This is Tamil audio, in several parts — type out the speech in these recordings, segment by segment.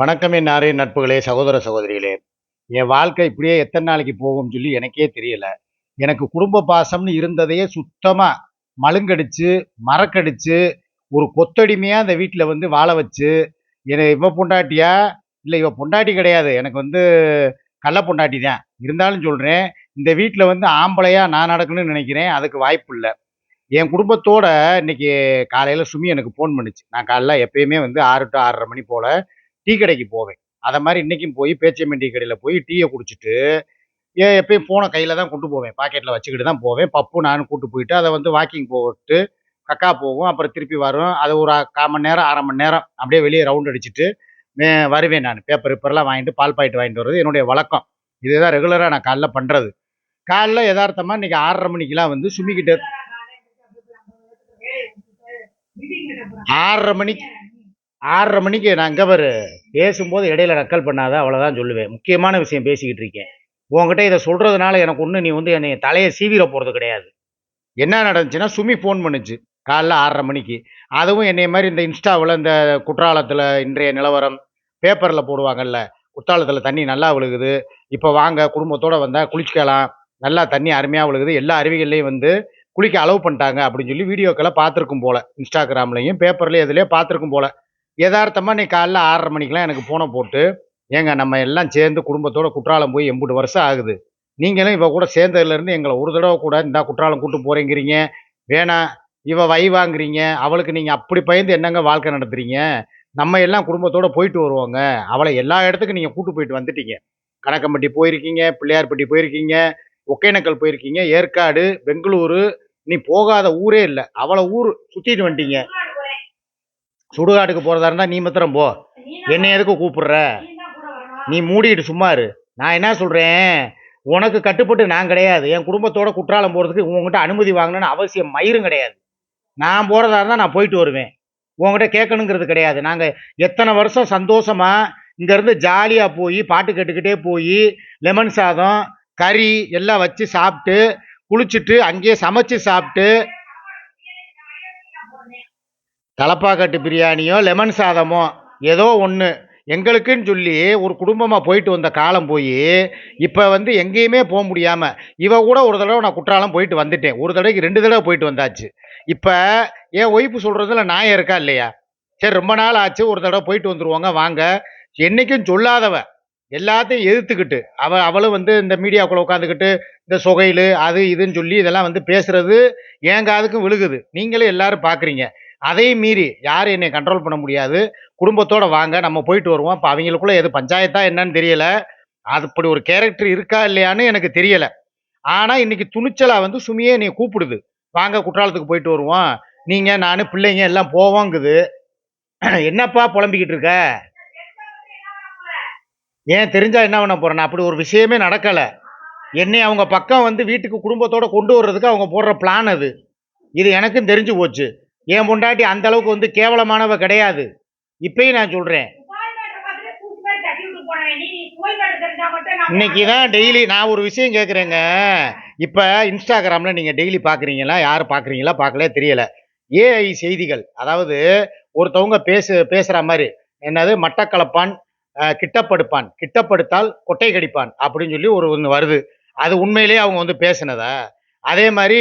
வணக்கம் என் நட்புகளே சகோதர சகோதரிகளே. என் வாழ்க்கை இப்படியே எத்தனை நாளைக்கு போகும்னு சொல்லி எனக்கே தெரியல. எனக்கு குடும்ப பாசம்னு இருந்ததையே சுத்தமாக மழுங்கடிச்சு மறக்கடிச்சு ஒரு கொத்தடிமையாக அந்த வீட்டில் வந்து வாழ வச்சு என்னை இவ பொண்டாட்டியா? இல்லை இவ பொண்டாட்டி கிடையாது. எனக்கு வந்து கள்ள பொண்டாட்டி தான். இருந்தாலும் சொல்கிறேன் இந்த வீட்டில் வந்து ஆம்பளையாக நான் நடக்கணும்னு நினைக்கிறேன். அதுக்கு வாய்ப்பு இல்லை. என் குடும்பத்தோட இன்னைக்கு காலையில் சுமி எனக்கு ஃபோன் பண்ணுச்சு. நான் காலைல எப்பயுமே வந்து ஆறு டு ஆறரை மணி போல் டீ கடைக்கு போவேன். அதை மாதிரி இன்னைக்கும் போய் பேச்சியம்மன் டீ கடையில் போய் டீயை குடிச்சிட்டு ஏன் எப்பயும் ஃபோனை கையில் தான் கொண்டு போவேன். பாக்கெட்டில் வச்சுக்கிட்டு தான் போவேன். பப்பு நானும் கூட்டு போயிட்டு அதை வந்து வாக்கிங் போட்டு கக்கா போகும் அப்புறம் திருப்பி வரும் அது ஒரு அ- கால் மணி நேரம் அரை மணி நேரம் அப்படியே வெளியே ரவுண்ட் அடிச்சுட்டு மே- வருவேன் நான். பேப்பர் பேப்பர்லாம் வாங்கிட்டு பால் பாக்கெட் வாங்கிட்டு வர்றது என்னுடைய வழக்கம். இதுதான் ரெகுலராக நான் காலைல பண்ணுறது காலைல யதார்த்தமாக இன்னைக்கு ஆறரை மணிக்கெலாம் வந்து சுமிக்கிட்ட ஆறரை மணிக்கு ஆறரை மணிக்கு நான் அங்கே பாரு. பேசும்போது இடையில நக்கல் பண்ணாத அவ்வளோதான் சொல்லுவேன். முக்கியமான விஷயம் பேசிக்கிட்டு இருக்கேன். உங்ககிட்ட இதை சொல்கிறதுனால எனக்கு ஒன்று நீ வந்து என்னை தலையை சீவிர போகிறது கிடையாது. என்ன நடந்துச்சுன்னா சுமி ஃபோன் பண்ணுச்சு. காலைல ஆறரை மணிக்கு. அதுவும் என்னை மாதிரி இந்த இன்ஸ்டாவில் இந்த குற்றாலத்தில் இன்றைய நிலவரம் பேப்பரில் போடுவாங்கல்ல குற்றாலத்தில் தண்ணி நல்லா விழுகுது. இப்போ வாங்க குடும்பத்தோடு வந்தால் குளிச்சுக்கலாம். நல்லா தண்ணி அருமையாக விழுகுது. எல்லா அருவிகள்லையும் வந்து குளிக்க அலோவ் பண்ணிட்டாங்க அப்படின்னு சொல்லி வீடியோக்களை பார்த்துருக்கும் போல. இன்ஸ்டாகிராம்லையும் பேப்பர்லேயும் எதுலேயோ பார்த்துருக்கும் போல. யதார்த்தமாக நீ காலைல ஆறரை மணிக்கெலாம் எனக்கு ஃபோனை போட்டு ஏங்க நம்ம எல்லாம் சேர்ந்து குடும்பத்தோட குற்றாலம் போய் எண்பது வருஷம் ஆகுது. நீங்களும் இவ கூட சேர்ந்ததுலேருந்து எங்களை ஒரு தடவை கூட இந்த குற்றாலம் கூட்டு போகிறேங்கிறீங்க வேணாம் இவ வை வாங்குறீங்க. அவளுக்கு நீங்கள் அப்படி பயந்து என்னங்க வாழ்க்கை நடத்துறீங்க? நம்ம எல்லாம் குடும்பத்தோடு போயிட்டு வருவோங்க. அவளை எல்லா இடத்துக்கும் நீங்கள் கூட்டு போயிட்டு வந்துட்டீங்க. கணக்கம்பட்டி போயிருக்கீங்க பிள்ளையார்பட்டி போயிருக்கீங்க ஒகேனக்கல் போயிருக்கீங்க ஏற்காடு பெங்களூரு நீ போகாத ஊரே இல்லை. அவளை ஊர் சுற்றிட்டு வந்துட்டீங்க. சுடுகாட்டுக்கு போகிறதா இருந்தால் நீ மாத்திரம் போ. என்னை எதுக்கு கூப்பிடுற? நீ மூடிக்கிட்டு சும்மா இரு. நான் என்ன சொல்கிறேன் உனக்கு கட்டுப்பட்டு நான் கிடையாது. என் குடும்பத்தோட குற்றாலம் போகிறதுக்கு உங்ககிட்ட அனுமதி வாங்கணும்னு அவசியம் மயிரும் கிடையாது. நான் போகிறதா இருந்தால் நான் போயிட்டு வருவேன். உங்ககிட்ட கேட்கணுங்கிறது கிடையாது. நாங்கள் எத்தனை வருஷம் சந்தோஷமாக இங்கேருந்து ஜாலியாக போய் பாட்டு கேட்டுக்கிட்டே போய் லெமன் சாதம் கறி எல்லாம் வச்சு சாப்பிட்டு குளிச்சுட்டு அங்கேயே சமைச்சு சாப்பிட்டு தலப்பாக்கட்டு பிரியாணியோ லெமன் சாதமோ ஏதோ ஒன்று எங்களுக்குன்னு சொல்லி ஒரு குடும்பமாக போயிட்டு வந்த காலம் போய் இப்போ வந்து எங்கேயுமே போக முடியாமல் இவ கூட ஒரு தடவை நான் குற்றாலம் போயிட்டு வந்துட்டேன். ஒரு தடவைக்கு ரெண்டு தடவை போயிட்டு வந்தாச்சு. இப்போ என் ஒய்ஃபு சொல்கிறதுல நான் இருக்கா இல்லையா? சரி ரொம்ப நாள் ஆச்சு ஒரு தடவை போயிட்டு வந்துருவாங்க வாங்க. என்னைக்கும் சொல்லாதவ. எல்லாத்தையும் எதிர்த்துக்கிட்டு அவ அவளும் வந்து இந்த மீடியாக்குள்ளே உட்காந்துக்கிட்டு இந்த சொகையில் அது இதுன்னு சொல்லி இதெல்லாம் வந்து பேசுகிறது என் விழுகுது. நீங்களும் எல்லாரும் பார்க்குறீங்க அதையும் மீறி யாரும் என்னை கண்ட்ரோல் பண்ண முடியாது. குடும்பத்தோடு வாங்க நம்ம போயிட்டு வருவோம். இப்போ அவங்களுக்குள்ள எது பஞ்சாயத்தா என்னன்னு தெரியல. அது அப்படி ஒரு கேரக்டர் இருக்கா இல்லையான்னு எனக்கு தெரியலை. ஆனால் இன்னைக்கு துணிச்சலா வந்து சுமியே நீ கூப்பிடுது. வாங்க குற்றாலத்துக்கு போயிட்டு வருவோம். நீங்கள் நான் பிள்ளைங்க எல்லாம் போவோங்குது. என்னப்பா புலம்பிக்கிட்டு இருக்க? ஏன் தெரிஞ்சா என்ன பண்ண போகிறேன் அப்படி ஒரு விஷயமே நடக்கலை. என்னை அவங்க பக்கம் வந்து வீட்டுக்கு குடும்பத்தோடு கொண்டு வர்றதுக்கு அவங்க போடுற பிளான் அது. இது எனக்கும் தெரிஞ்சு போச்சு. என் பொண்டாட்டி அந்த அளவுக்கு வந்து கேவலமானவ கிடையாது. இப்பயும் நான் சொல்றேன். இன்னைக்கு தான் டெய்லி நான் ஒரு விஷயம் கேட்குறேங்க இப்போ இன்ஸ்டாகிராமில் நீங்கள் டெய்லி பார்க்குறீங்களா யார் பார்க்குறீங்களா பார்க்கல தெரியல. ஏஐ செய்திகள். அதாவது ஒருத்தவங்க பேசு பேசுகிற மாதிரி. என்னது? மட்டக்களப்பான் கிட்டப்படுப்பான். கிட்டப்படுத்தால் கொட்டை கடிப்பான் அப்படின்னு சொல்லி ஒரு ஒன்று வருது. அது உண்மையிலேயே அவங்க வந்து பேசுனதா? அதே மாதிரி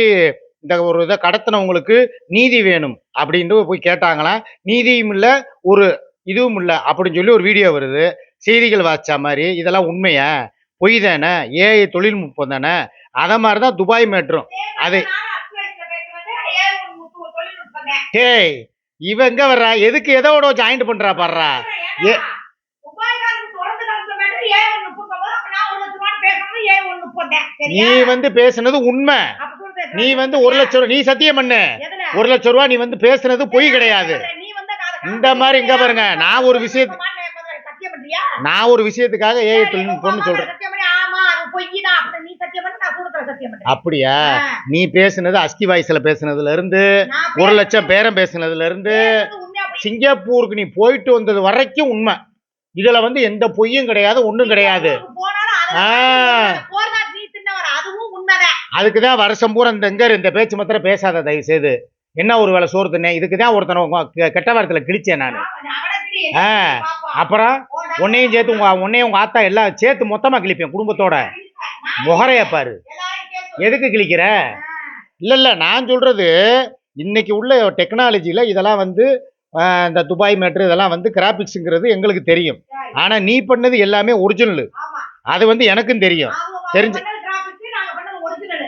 இந்த ஒரு இதை கடத்தினவங்களுக்கு நீதி வேணும் அப்படின்ட்டு போய் கேட்டாங்களாம் நீதியும் இல்லை ஒரு இதுவும் இல்லை அப்படின்னு சொல்லி ஒரு வீடியோ வருது. செய்திகள் வாச்சா மாதிரி இதெல்லாம் உண்மையா? பொய் தானே? ஏஐ தொழில்நுட்பம் தானே? அதை மாதிரி தான் துபாய் மேட்ரும் அது டேய் இவ எங்க வர்றா? எதுக்கு எதோட ஜாயிண்ட் பண்றா பாடுறா ஏ நீ வந்து பேசுனது உண்மை. நீ வந்து ஒரு லட்சம் ரூபா நீ சத்தியம் பண்ணு. ஒரு லட்சம் ரூபா நீ வந்து பேசுனது பொய் கிடையாது. இந்த மாதிரி இங்க பாருங்க நான் ஒரு விஷயத்து நான் ஒரு விஷயத்துக்காக ஏஐ தொழில்நுட்பம்னு சொல்றேன். அப்படியா? நீ பேசுனது அஸ்கி வாய்ஸ்ல பேசுனதுல இருந்து ஒரு லட்சம் பேரம் பேசுனதுல இருந்து சிங்கப்பூருக்கு நீ போயிட்டு வந்தது வரைக்கும் உண்மை. இதுல வந்து எந்த பொய்யும் கிடையாது ஒண்ணும் கிடையாது. ஆ. அதுவும் உண்மைதான் அதுக்கு தான் வருஷம் பூரா இந்த எங்க இந்த பேச்சு மாத்திரம் பேசாத தயவு செய்து என்ன ஒரு வேலை சோறு தின்னேன் இதுக்கு தான் ஒருத்தனை கெட்ட வாரத்துல கிழிச்சேன் நான். ஆ. அப்புறம் உன் உன்னையும் சேர்த்து உங்க உன்னையும் உங்க ஆத்தா எல்லாம் சேர்த்து மொத்தமா கிழிப்பேன் குடும்பத்தோட. முகரைய பாரு. எதுக்கு கிழிக்கிற? இல்ல இல்ல நான் சொல்றது இன்னைக்கு உள்ள டெக்னாலஜில இதெல்லாம் வந்து இந்த துபாய் மேட்ரு இதெல்லாம் வந்து கிராபிக்ஸுங்கிறது எங்களுக்கு தெரியும். ஆனா நீ பண்ணது எல்லாமே ஒரிஜினல் அது வந்து எனக்கும் தெரியும். தெரிஞ்சு-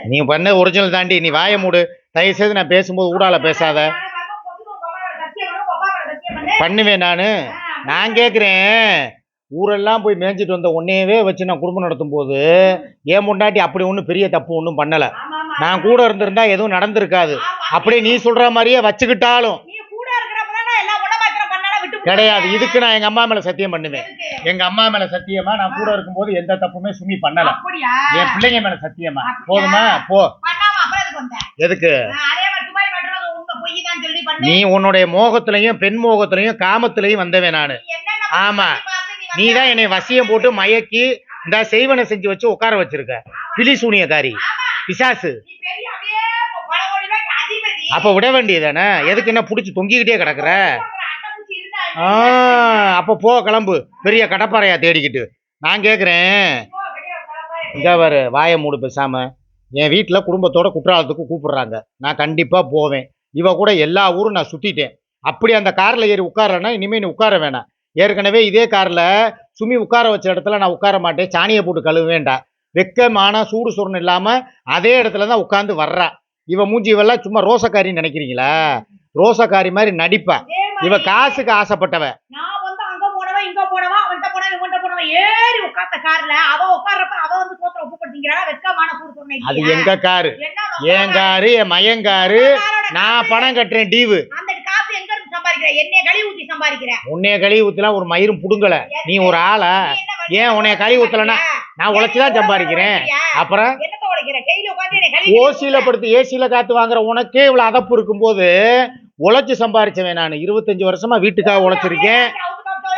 நீ பண்ண ஒரிஜினல் தாண்டி நீ வாய மூடு. தயவு செய்து நான் பேசும்போது ஊடால பேசாத. பண்ணுவேன் நான். நான் கேட்குறேன் ஊரெல்லாம் போய் மேய்ஞ்சிட்டு வந்த உன்னையவே வச்சு நான் குடும்பம் நடத்தும் போது ஏன் முண்டாட்டி அப்படி ஒன்றும் பெரிய தப்பு ஒன்றும் பண்ணலை. நான் கூட இருந்திருந்தா எதுவும் நடந்திருக்காது. அப்படியே நீ சொல்கிற மாதிரியே வச்சுக்கிட்டாலும். கிடையாது. இதுக்கு நான் எங்க அம்மா மேல சத்தியம் பண்ணுவேன். எங்க அம்மா மேல சத்தியமா நான் கூட இருக்கும்போது எந்த தப்புமே சுமி பண்ணல. என் பிள்ளைங்க மேல சத்தியமா? போதுமா? போ. எதுக்கு நீ உன்னுடைய மோகத்திலையும் பெண் மோகத்திலையும் காமத்திலையும் வந்தவன் நானு. ஆமா. நீ தான் என்னை வசியம் போட்டு மயக்கி இந்த செய்வனை செஞ்சு வச்சு உட்கார வச்சிருக்க. பிலி சூனியக்காரி. பிசாசு. அப்ப விட வேண்டியதானே எதுக்கு என்ன புடிச்சு தொங்கிக்கிட்டே கிடக்குற? அப்ப போ கிளம்பு. பெரிய கடப்பாறையா தேடிக்கிட்டு. நான் கேட்குறேன் இங்கே வரு பாரு வாயை மூடு பேசாம. என் வீட்டில் குடும்பத்தோட குற்றாலத்துக்கு கூப்பிடுறாங்க. நான் கண்டிப்பாக போவேன். இவ கூட எல்லா ஊரும் நான் சுற்றிட்டேன் அப்படி அந்த காரில் ஏறி உட்காரனா இனிமேல் நீ உட்கார வேணாம். ஏற்கனவே இதே காரில் சுமி உட்கார வச்ச இடத்துல நான் உட்கார மாட்டேன். சாணியை போட்டு கழுவ வேண்டாம் வெக்கமான சூடு சுரணம் இல்லாமல் அதே இடத்துல தான் உட்காந்து வர்றா. இவன் மூஞ்சி இவெல்லாம் சும்மா ரோசக்காரின்னு நினைக்கிறீங்களா? ரோசக்காரி மாதிரி நடிப்பா. இவ காசுக்கு ஆசைப்பட்டவ. நான் வந்து அங்க போனவன் இங்க போனவன் அவன்கிட்ட போனவன் இவன்கிட்ட போனவன் ஏறி உட்கார்ந்த கார்ல அவ உட்கார்றப்ப அவ வந்து சோத்துல உப்பு படுத்திங்கிறா வெக்கமான கூறு சொன்னேன் அது எங்க காரு? என் காரு? என் மயங்காரு நான் பணம் கட்டுறேன் டீவு. அந்த காசு எங்க இருந்து சம்பாதிக்கிற? என்னைய கழுவி ஊத்தி சம்பாதிக்கிற? உன்னைய கழுவி ஊத்தலாம் ஒரு மயிரும் புடுங்கல. நீ ஒரு ஆளா? ஏன் உன்னைய கழுவி ஊத்தலனா நான் உழைச்சுதான் சம்பாதிக்கிறேன். அப்புறம்? ஓசியில படுத்து ஏசியில காத்து வாங்குற உனக்கே இவ்வளவு அதப்பு இருக்கும்போது உழைச்சி சம்பாரிச்சவன் நான். இருபத்தஞ்சு வருஷமா வீட்டுக்காக உழைச்சிருக்கேன்.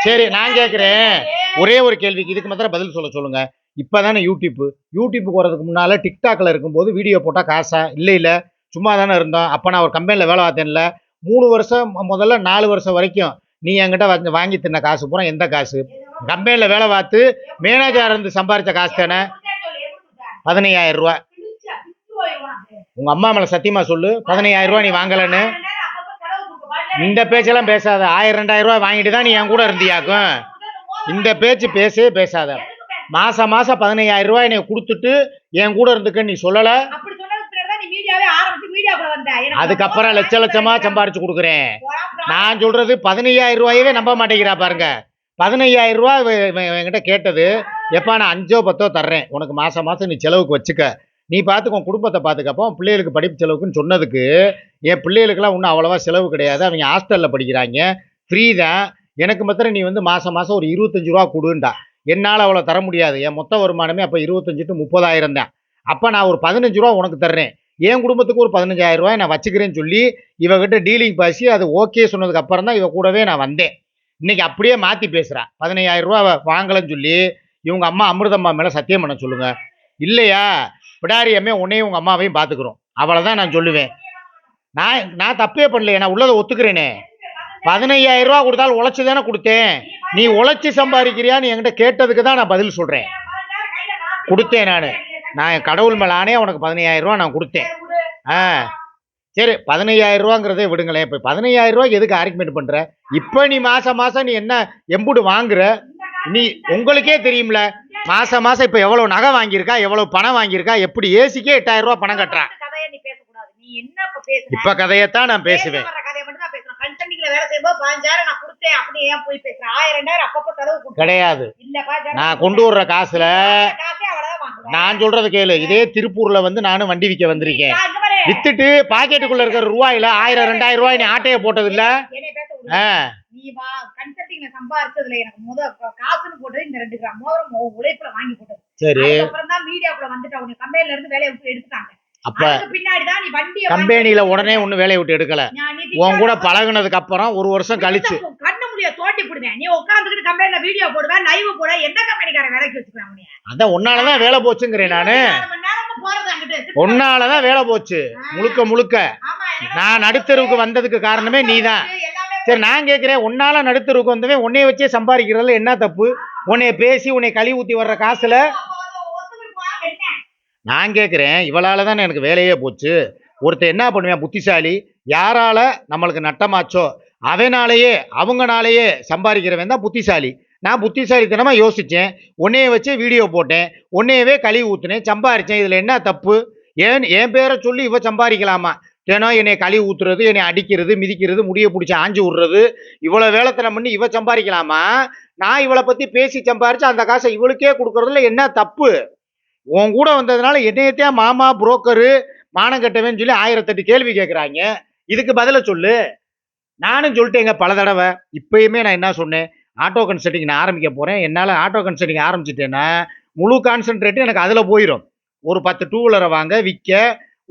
சரி நான் கேட்குறேன் ஒரே ஒரு கேள்விக்கு இதுக்கு மாத்திரம் பதில் சொல்ல சொல்லுங்க. இப்பதானே யூடியூப் யூடியூப்புக்கு வரதுக்கு முன்னால் டிக்டாக்ல இருக்கும்போது வீடியோ போட்டால் காசா? இல்லை இல்லை. சும்மா தானே இருந்தோம். அப்போ நான் ஒரு கம்பெனியில் வேலை பார்த்தேன்ல. மூணு வருஷம் முதல்ல நாலு வருஷம் வரைக்கும் நீ என்கிட்ட வந்து வாங்கி தின்ன காசு பூரா எந்த காசு? கம்பெனியில் வேலை பார்த்து மேனேஜர் இருந்து சம்பாரித்த காசு தானே? பதினையாயிரம் ரூபா உங்கள் அம்மா மேலே சத்தியமாக சொல்லு. பதினையாயிரம் ரூபா நீ வாங்கலைன்னு. இந்த பேச்செல்லாம் பேசாத. ஆயிரம் ரெண்டாயிரம் ரூபாய் வாங்கிட்டு தான் நீ என் கூட இருந்தியாக்கும். இந்த பேச்சு பேசவே பேசாத. மாசம் மாசம் பதினையாயிரம் ரூபாய் நீ கொடுத்துட்டு என் கூட இருந்துக்க நீ சொல்லல. எனக்கு அதுக்கப்புறம் லட்ச லட்சமா சம்பாரிச்சு கொடுக்குறேன். நான் சொல்றது பதினையாயிரம் ரூபாயவே நம்ப மாட்டேங்கிறா பாருங்க. பதினையாயிரம் இவ- என்கிட்ட கேட்டது எப்பா நான் அஞ்சோ பத்தோ தர்றேன். உனக்கு மாசம் மாசம் நீ செலவுக்கு வச்சுக்க. நீ பார்த்துக்கோ குடும்பத்தை பார்த்துக்கப்போ பிள்ளைகளுக்கு படிப்பு செலவுக்குன்னு சொன்னதுக்கு என் பிள்ளைகளுக்கெல்லாம் ஒன்றும் அவ்வளோவா செலவு கிடையாது. அவங்க ஹாஸ்டலில் படிக்கிறாங்க. ஃப்ரீ தான். எனக்கு மாத்திரம் நீ வந்து மாதம் மாதம் ஒரு இருபத்தஞ்சு ரூபா கொடுண்டா. என்னால் அவ்வளோ தர முடியாது. என் மொத்த வருமானமே அப்போ இருபத்தஞ்சி டு முப்பதாயிரம் தான். அப்போ நான் ஒரு பதினஞ்சு ரூபா உனக்கு தர்றேன். என் குடும்பத்துக்கு ஒரு பதினஞ்சாயிரம் ரூபாய் நான் வச்சுக்கிறேன்னு சொல்லி இவகிட்ட டீலிங் பேசி அது ஓகே சொன்னதுக்கு அப்புறம் தான் இவ கூடவே நான் வந்தேன். இன்னைக்கு அப்படியே மாற்றி பேசுகிறா பதினையாயிரம் ரூபா வாங்கலைன்னு சொல்லி இவங்க அம்மா அமிர்தம்மா மேலே சத்தியம் பண்ண சொல்லுங்கள் இல்லையா? விடாரியம்மே உன்னையும் உங்கள் அம்மாவையும் பார்த்துக்குறோம். அவ்வளோதான் நான் சொல்லுவேன். நான் நான் தப்பே பண்ணலையே நான் உள்ளதை ஒத்துக்கிறேனே. பதினையாயிரம் ரூபா கொடுத்தாலும் உழைச்சி தானே கொடுத்தேன். நீ உழைச்சி சம்பாதிக்கிறியான்னு என்கிட்ட கேட்டதுக்கு தான் நான் பதில் சொல்கிறேன் கொடுத்தேன் நான். நான் என் கடவுள் மேலானே உனக்கு பதினையாயிரம் ரூபா நான் கொடுத்தேன். ஆ சரி பதினையாயிரம் ரூபாங்கிறதே விடுங்களேன். இப்போ பதினையாயிரம் ரூபா எதுக்கு ஆர்குமெண்ட் பண்ணுற இப்போ நீ மாதம் மாதம் நீ என்ன எம்புடு வாங்குற? நீ உங்களுக்கே தெரியும்ல மாசம் மாசம் இப்போ எவ்வளவு நகை வாங்கியிருக்கா எவ்வளவு பணம் வாங்கியிருக்கா எப்படி ஏசிக்கே எட்டாயிரம் ரூபாய் பணம் கட்டுறா. இப்ப கதையத்தான் நான் பேசுவேன். கிடையாது. நான் கொண்டு வர்ற காசுல நான் சொல்றது கேளு. இதே திருப்பூர்ல வந்து நானும் வண்டி விற்க வந்திருக்கேன். வித்துட்டு பாக்கெட்டுக்குள்ள இருக்கிற ரூபாயில ஆயிரம் ரெண்டாயிரம் ரூபாய் நீ ஆட்டைய போட்டது இல்ல நீ வா கன்சல்டிங்ல சம்பாரிச்சதுல எனக்கு முத காசுன்னு போட்டது இந்த ரெண்டு கிராம். மோதிரம் உழைப்புல வாங்கி போட்டது. சரி. அதுக்கப்புறம் தான் மீடியாக்குள்ள வந்துட்டு. உனக்கு கம்பெனில இருந்து வேலையை விட்டு எடுத்துட்டாங்க. அப்ப அதுக்கு பின்னாடி தான் நீ வண்டியை கம்பெனில உடனே ஒன்னும் வேலையை விட்டு எடுக்கல. உன் கூட பழகுனதுக்கு அப்புறம் ஒரு வருஷம் கழிச்சு. கண்ணு முடிய தோண்டி போடுவேன். நீ உட்காந்துக்கிட்டு கம்பெனில வீடியோ போடுவேன் லைவ் போட எந்த கம்பெனிக்கார வேலைக்கு வச்சுக்கலாம் உன்னைய? அதான் உன்னாலதான் வேலை போச்சுங்கிறேன் நானு. உன்னாலதான் வேலை போச்சு. முழுக்க முழுக்க. நான் நடுத்தருவுக்கு வந்ததுக்கு காரணமே நீதான். சரி நான் கேட்குறேன் உன்னால நடுத்தருக்கு வந்துமே உன்னைய வச்சே சம்பாதிக்கிறதுல என்ன தப்பு? உன்னைய பேசி உன்னை கழுவி ஊற்றி வர்ற காசில்? நான் கேட்குறேன் இவளால் தான் எனக்கு வேலையே போச்சு. ஒருத்தன் என்ன பண்ணுவேன்? புத்திசாலி. யாரால் நம்மளுக்கு நட்டமாச்சோ அவனாலேயே அவங்கனாலேயே சம்பாதிக்கிறவன் தான் புத்திசாலி. நான் புத்திசாலித்தனமாக யோசித்தேன் உன்னைய வச்சே வீடியோ போட்டேன். உன்னையவே கழுவி ஊற்றுனேன் சம்பாரித்தேன் இதில் என்ன தப்பு? ஏன் என் பேரை சொல்லி இவ சம்பாதிக்கலாமா? ஏன்னா என்னை கழுவி ஊத்துறது என்னை அடிக்கிறது மிதிக்கிறது முடிய பிடிச்சி ஆஞ்சு விடுறது இவ்வளோ வேலைத்தனம் பண்ணி இவ சம்பாதிக்கலாமா? நான் இவளை பற்றி பேசி சம்பாரிச்சு அந்த காசை இவளுக்கே கொடுக்கறதுல என்ன தப்பு? உன் கூட வந்ததுனால என்னையத்தையா மாமா புரோக்கரு மானம் கட்டவேன்னு சொல்லி ஆயிரத்தெட்டு கேள்வி கேட்குறாங்க இதுக்கு பதில சொல்லு. நானும் சொல்லிட்டேங்க பல தடவை. இப்பயுமே நான் என்ன சொன்னேன்? ஆட்டோ கன்சல்டிங் நான் ஆரம்பிக்க போகிறேன் என்னால் ஆட்டோ கன்சல்டிங் ஆரம்பிச்சிட்டேன்னா முழு கான்சன்ட்ரேட்டும் எனக்கு அதில் போயிடும் ஒரு பத்து டூ வீலரை வாங்க விற்க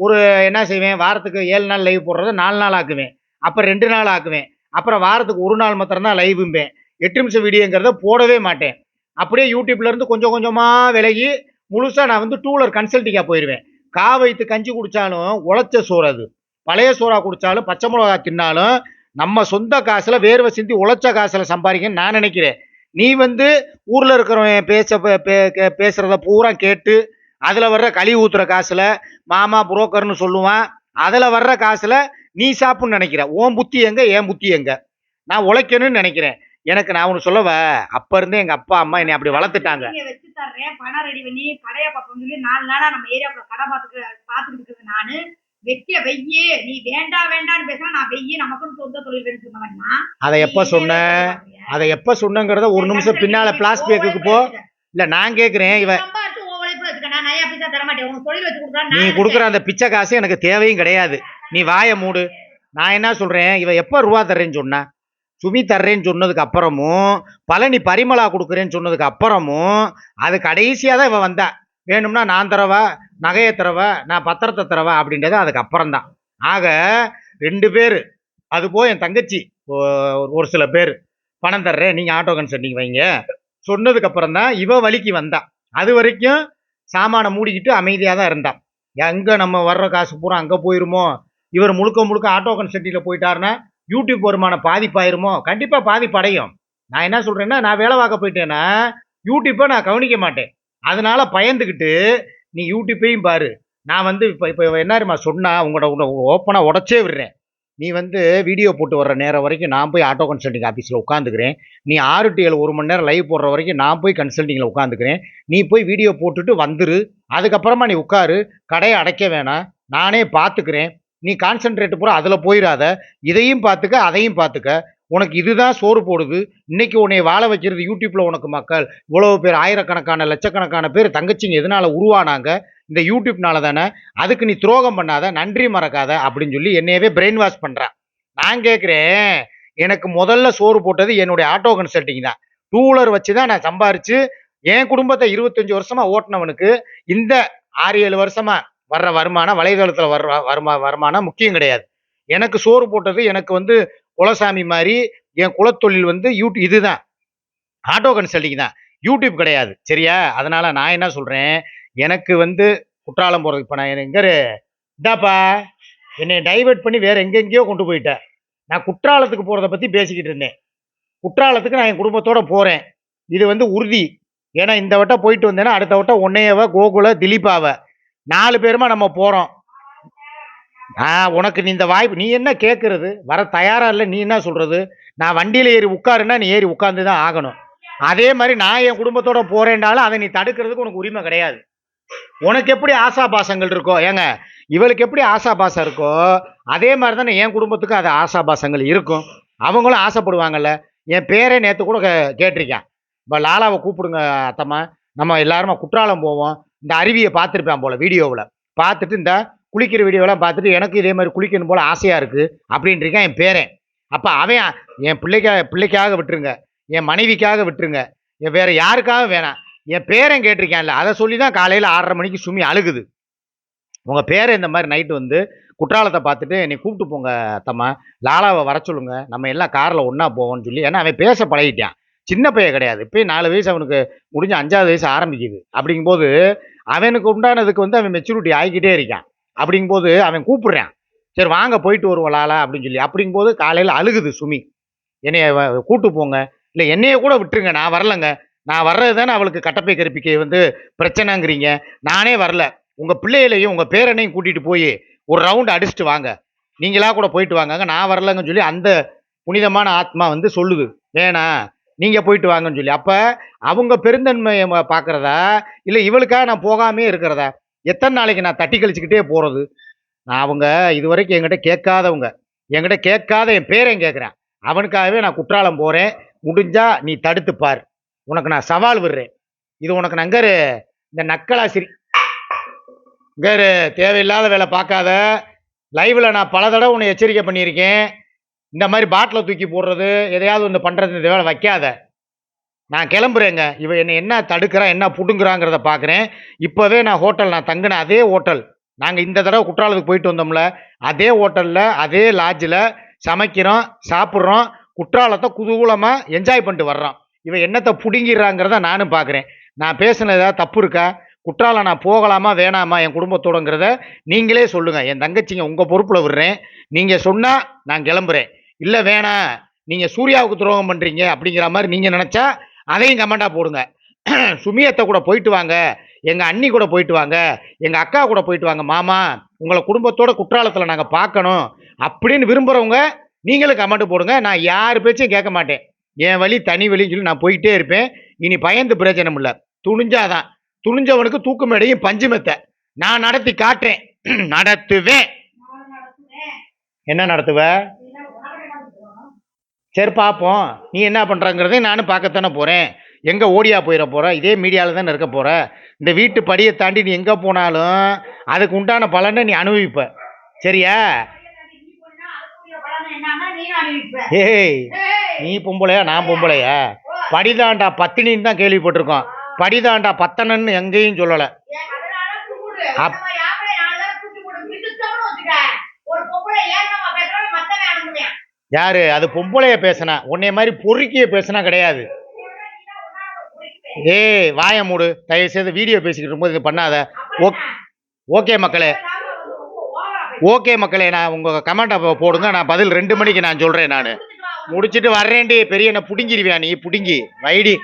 ஒரு என்ன செய்வேன் வாரத்துக்கு ஏழு நாள் லைவ் போடுறத நாலு நாள் ஆக்குவேன். அப்புறம் ரெண்டு நாள் ஆக்குவேன். அப்புறம் வாரத்துக்கு ஒரு நாள் மாத்திரம்தான் லைவும்பேன் எட்டு நிமிஷம் வீடியோங்கிறத போடவே மாட்டேன். அப்படியே யூடியூப்லேருந்து கொஞ்சம் கொஞ்சமாக விலகி முழுசாக நான் வந்து டூலர் கன்சல்ட்டிங்காக போயிடுவேன் கா வைத்து கஞ்சி குடித்தாலும் உழைச்ச சோறு அது. பழைய சோறாக குடித்தாலும் பச்சை மிளகா தின்னாலும் நம்ம சொந்த காசில் வேர்வை சிந்தி உழைச்ச காசில் சம்பாதிக்கன்னு நான் நினைக்கிறேன். நீ வந்து ஊரில் இருக்கிறவன் பேச பே- பே- பூரா கேட்டு அதில் வர்ற கழி ஊத்துற காசில் மாமா புரோக்கர்னு சொல்லுவான் அதில் வர்ற காசில் நீ சாப்பிட்னு நினைக்கிற. உன் புத்தி எங்க என் புத்தி எங்க? நான் உழைக்கணும்னு நினைக்கிறேன். எனக்கு நான் ஒன்று சொல்லவ? அப்போ இருந்தே எங்கள் அப்பா அம்மா என்னை அப்படி வளர்த்துட்டாங்க. வச்சு தர்றேன். பணம் ரெடி பண்ணி கடைய பார்ப்போம் சொல்லி நாலு நாளா நம்ம ஏரியாவுல கடை பார்த்துட்டு பார்த்துட்டு இருக்கிறது நானு. வெக்க வெய்யி நீ வேண்டாம் வேண்டாம்னு பேசினா நான் வெய்யி நமக்குன்னு சொந்த தொழில் வேணும்னு அதை எப்போ சொன்னேன் அதை எப்போ சொன்னங்கிறத ஒரு நிமிஷம் பின்னால் பிளாஸ் பேக்குக்கு போ. இல்லை நான் கேட்குறேன் இவ நான் நயா பைசா தர மாட்டேன். உனக்கு தொழில் வச்சு கொடுத்தா நீ கொடுக்குற அந்த பிச்சை காசு எனக்கு தேவையும் கிடையாது. நீ வாயை மூடு. நான் என்ன சொல்கிறேன் இவ எப்போ ரூபா தர்றேன்னு சொன்னா சுமி தர்றேன்னு சொன்னதுக்கு அப்புறமும் பழனி பரிமளா கொடுக்குறேன்னு சொன்னதுக்கு அப்புறமும் அது கடைசியாக தான் இவ வந்தா. வேணும்னா நான் தரவா? நகையை தரவா? நான் பத்திரத்தை தரவா? அப்படின்றது அதுக்கு அப்புறம் தான் ஆக ரெண்டு பேர் அது போய் என் தங்கச்சி ஒரு சில பேர் பணம் தர்றேன் நீங்கள் ஆட்டோ கன்சல்டிங் வைங்க. சொன்னதுக்கு அப்புறம் தான் இவ வழிக்கு வந்தா. அது வரைக்கும் சாமானை மூடிக்கிட்டு அமைதியாக தான் இருந்தான். எங்கே நம்ம வர்ற காசு பூரா அங்கே போயிருமோ? இவர் முழுக்க முழுக்க ஆட்டோகன் கன்சல்ட்டியில் போயிட்டாருன்னா யூடியூப் வருமானம் பாதிப்பாயிருமோ? கண்டிப்பாக பாதிப்படையும். நான் என்ன சொல்கிறேன்னா நான் வேலை பார்க்க போயிட்டேன்னா யூடியூப்பை நான் கவனிக்க மாட்டேன். அதனால் பயந்துக்கிட்டு நீ யூடியூப்பையும் பாரு. நான் வந்து இப்போ இப்போ என்னமா சொன்னால் உங்களோட ஓப்பனாக உடச்சே விடுறேன். நீ வந்து வீடியோ போட்டு வர்ற நேரம் வரைக்கும் நான் போய் ஆட்டோ கன்சல்டிங் ஆஃபீஸில் உட்காந்துக்கிறேன் நீ ஆறு டு ஏழு ஒரு மணி நேரம் லைவ் போடுற வரைக்கும் நான் போய் கன்சல்டிங்கில் உட்காந்துக்கிறேன் நீ போய் வீடியோ போட்டுட்டு வந்துரு. அதுக்கப்புறமா நீ உட்காரு. கடையை அடைக்க வேணாம். நானே பார்த்துக்கிறேன் நீ கான்சென்ட்ரேட் பூரா அதில் போயிடாத இதையும் பார்த்துக்க அதையும் பார்த்துக்க உனக்கு இதுதான் சோறு போடுது. இன்னைக்கு உன்னை வாழ வைக்கிறது யூடியூப்பில் உனக்கு மக்கள். இவ்வளோ பேர் ஆயிரக்கணக்கான லட்சக்கணக்கான பேர் தங்கச்சிங்க எதனால் உருவானாங்க? இந்த யூடியூப்னால தானே அதுக்கு நீ துரோகம் பண்ணாத நன்றி மறக்காத அப்படின்னு சொல்லி என்னையவே பிரெயின் வாஷ் பண்ணுறான் நான் கேட்குறேன் எனக்கு முதல்ல சோறு போட்டது என்னுடைய ஆட்டோ கன்சல்ட்டிங் தான். டூலர் வச்சு தான் நான் சம்பாரித்து என் குடும்பத்தை இருபத்தஞ்சி வருஷமாக ஓட்டினவனுக்கு இந்த ஆறு ஏழு வருஷமாக வர்ற வருமானம் வலைதளத்தில் வர்ற வருமா வருமானம் முக்கியம் கிடையாது. எனக்கு சோறு போட்டது எனக்கு வந்து குலசாமி மாதிரி என் குலத்தொழில் வந்து யூடியூப் இதுதான் ஆட்டோ கன்சல்டிங் தான். யூடியூப் கிடையாது. சரியா? அதனால் நான் என்ன சொல்கிறேன் எனக்கு வந்து குற்றாலம் போகிறது இப்போ நான் எங்கே இதாப்பா என்னை டைவெர்ட் பண்ணி வேறு எங்கெங்கேயோ கொண்டு போயிட்டேன் நான் குற்றாலத்துக்கு போகிறத பற்றி பேசிக்கிட்டு இருந்தேன். குற்றாலத்துக்கு நான் என் குடும்பத்தோடு போகிறேன் இது வந்து உறுதி. ஏன்னா இந்த வட்டம் போயிட்டு வந்தேன்னா அடுத்த வட்டம் உன்னையவ கோகுல திலீபாவ நாலு பேருமா நம்ம போகிறோம் நான் உனக்கு நீ இந்த வாய்ப்பு நீ என்ன கேட்குறது வர தயாராக இல்லை நீ என்ன சொல்கிறது நான் வண்டியில் ஏறி உட்காருன்னா நீ ஏறி உட்காந்து தான் ஆகணும். அதே மாதிரி நான் என் குடும்பத்தோடு போகிறேன்னாலும் அதை நீ தடுக்கிறதுக்கு உனக்கு உரிமை கிடையாது. உனக்கு எப்படி ஆசாபாசங்கள் இருக்கோ? ஏங்க இவளுக்கு எப்படி ஆசாபாசம் இருக்கோ அதே மாதிரி தானே என் குடும்பத்துக்கும் அது ஆசாபாசங்கள் இருக்கும். அவங்களும் ஆசைப்படுவாங்கல்ல. என் பேரே நேற்று கூட கே- கேட்டிருக்கேன். இப்போ லாலாவை கூப்பிடுங்க அத்தம்மா. நம்ம எல்லாருமா குற்றாலம் போவோம். இந்த அருவியை பார்த்துருப்பேன் போல் வீடியோவில். பார்த்துட்டு இந்த குளிக்கிற வீடியோலாம் பார்த்துட்டு எனக்கு இதே மாதிரி குளிக்கணும் போல் ஆசையாக இருக்குது அப்படின்றிருக்கேன் என் பேரன் அப்போ அவன் என் பிள்ளைக்காக பிள்ளைக்காக விட்டுருங்க. என் மனைவிக்காக விட்டுருங்க. என் வேறு யாருக்காக வேணாம். என் பேரன் கேட்டிருக்கேன்ல. அதை சொல்லி தான் காலையில் ஆறரை மணிக்கு சுமி அழுகுது. உங்கள் பேரை இந்த மாதிரி நைட்டு வந்து குற்றாலத்தை பார்த்துட்டு என்னை கூப்பிட்டு போங்க அத்தம்மா. லாலாவை வர சொல்லுங்க. நம்ம எல்லாம் காரில் ஒன்றா போவோம்னு சொல்லி. ஏன்னா அவன் பேச பழகிட்டான். சின்ன பையன் கிடையாது. இப்போ நாலு வயசு அவனுக்கு முடிஞ்ச அஞ்சாவது வயசு ஆரம்பிக்குது. அப்படிங்கும்போது அவனுக்கு உண்டானதுக்கு வந்து அவன் மெச்சூரிட்டி ஆகிக்கிட்டே இருக்கான். அப்படிங்கும்போது அவன் கூப்பிடுறான். சரி வாங்க போயிட்டு வருவோம் லாலா அப்படின்னு சொல்லி. அப்படிங்கும்போது காலையில் அழுகுது சுமி. என்னைய கூப்பிட்டு கூட்டு போங்க. இல்லை என்னைய கூட விட்டுருங்க. நான் வரலங்க. நான் வர்றது தானே அவளுக்கு கட்டப்பை கருப்பிக்கை வந்து பிரச்சனைங்கிறீங்க. நானே வரல. உங்கள் பிள்ளைகளையும் உங்கள் பேரனையும் கூட்டிகிட்டு போய் ஒரு ரவுண்ட் அடிச்சுட்டு வாங்க. நீங்களாக கூட போயிட்டு வாங்க நான் வரலங்கன்னு சொல்லி அந்த புனிதமான ஆத்மா வந்து சொல்லுது. வேணா நீங்கள் போயிட்டு வாங்கன்னு சொல்லி. அப்போ அவங்க பெருந்தன்மையை பார்க்குறதா? இல்லை இவளுக்காக நான் போகாமே இருக்கிறதா? எத்தனை நாளைக்கு நான் தட்டி கழிச்சுக்கிட்டே போகிறது நான் அவங்க இது வரைக்கும் என்கிட்ட கேட்காதவங்க. என்கிட்ட கேட்காத என் பேரையும் கேட்குறேன். அவனுக்காகவே நான் குற்றாலம் போகிறேன் முடிஞ்சா நீ தடுத்து பார். உனக்கு நான் சவால் விடுறேன். இது உனக்கு நங்கரு இந்த நக்கலாசிரி இங்கரு தேவையில்லாத வேலை பார்க்காத லைவில் நான் பல தடவை உன்னை எச்சரிக்கை பண்ணியிருக்கேன். இந்த மாதிரி பாட்டில் தூக்கி போடுறது எதையாவது ஒன்று பண்ணுறது இந்த வேலை வைக்காத. நான் கிளம்புறேங்க. இவ என்னை என்ன தடுக்கிறான் என்ன புடுங்குறாங்கிறத பார்க்குறேன் இப்போவே நான் ஹோட்டல் நான் தங்கின அதே ஹோட்டல் நாங்கள் இந்த தடவை குற்றாலத்துக்கு போயிட்டு வந்தோம்ல அதே ஹோட்டலில் அதே லாட்ஜில் சமைக்கிறோம் சாப்பிட்றோம் குற்றாலத்தை குதூகூலமாக என்ஜாய் பண்ணிட்டு வர்றோம். இவ என்னத்தை பிடுங்கிறாங்கிறத நானும் பார்க்குறேன் நான் பேசின ஏதாவது தப்பு இருக்கா? குற்றாலம் நான் போகலாமா வேணாமா என் குடும்பத்தோடங்கிறத நீங்களே சொல்லுங்கள் என் தங்கச்சிங்க உங்கள் பொறுப்பில் விடுறேன். நீங்கள் சொன்னால் நான் கிளம்புறேன். இல்லை வேணாம் நீங்கள் சூர்யாவுக்கு துரோகம் பண்ணுறீங்க அப்படிங்கிற மாதிரி நீங்கள் நினச்சா அதையும் கமெண்டாக போடுங்க. சுமியத்தை கூட போயிட்டு வாங்க. எங்கள் அண்ணி கூட போயிட்டு வாங்க. எங்கள் அக்கா கூட போயிட்டு வாங்க. மாமா உங்களை குடும்பத்தோட குற்றாலத்தில் நாங்கள் பார்க்கணும் அப்படின்னு விரும்புகிறவங்க நீங்களும் கமெண்ட் போடுங்க. நான் யார் பேச்சையும் கேட்க மாட்டேன். என் வழி தனி வழின்னு சொல்லி நான் போயிட்டே இருப்பேன். இனி பயந்து பிரயோஜனம் இல்லை. துணிஞ்சாதான். துணிஞ்சவனுக்கு தூக்கு மேடையும் பஞ்சுமெத்தை நான் நடத்தி காட்டுறேன். நடத்துவேன். என்ன நடத்துவ? சரி பார்ப்போம் நீ என்ன பண்ணுறங்கிறதையும் நானும் பார்க்கத்தானே போகிறேன் எங்கே ஓடியா போயிட போகிற இதே மீடியாவில் தானே இருக்க போகிற இந்த வீட்டு படியை தாண்டி நீ எங்கே போனாலும் அதுக்கு உண்டான பலனை நீ அனுபவிப்ப. சரியா நீ போனா அதுக்குரிய பலன் என்னன்னா நீ அனுபவிப்ப. ஏய் நீ பொம்பளையா நான் பொம்பளையா? படிதாண்டா பத்தினின்னு தான் கேள்விப்பட்டிருக்கோம். படிதாண்டா பத்தனன்னு எங்கேயும் சொல்லலை. அப்-. யாரு? அது பொம்பளைய பேசினா. உன்னைய மாதிரி பொறுக்கிய பேசினா கிடையாது. ஏய் வாய மூடு. தயவு செய்து வீடியோ பேசிக்கிட்டு இருக்கும்போது இது பண்ணாத. ஓகே மக்களே நாம வந்து ரொம்ப ஓவரா பேசுறோம். ஓகே மக்களே நான் உங்கள் கமெண்ட்டை போடுங்க. நான் பதில் ரெண்டு மணிக்கு நான் சொல்கிறேன் நான். முடிச்சுட்டு வர்றேன்டி. பெரிய என்ன புடுங்கிடுவியா நீ? புடுங்கி. வைடி.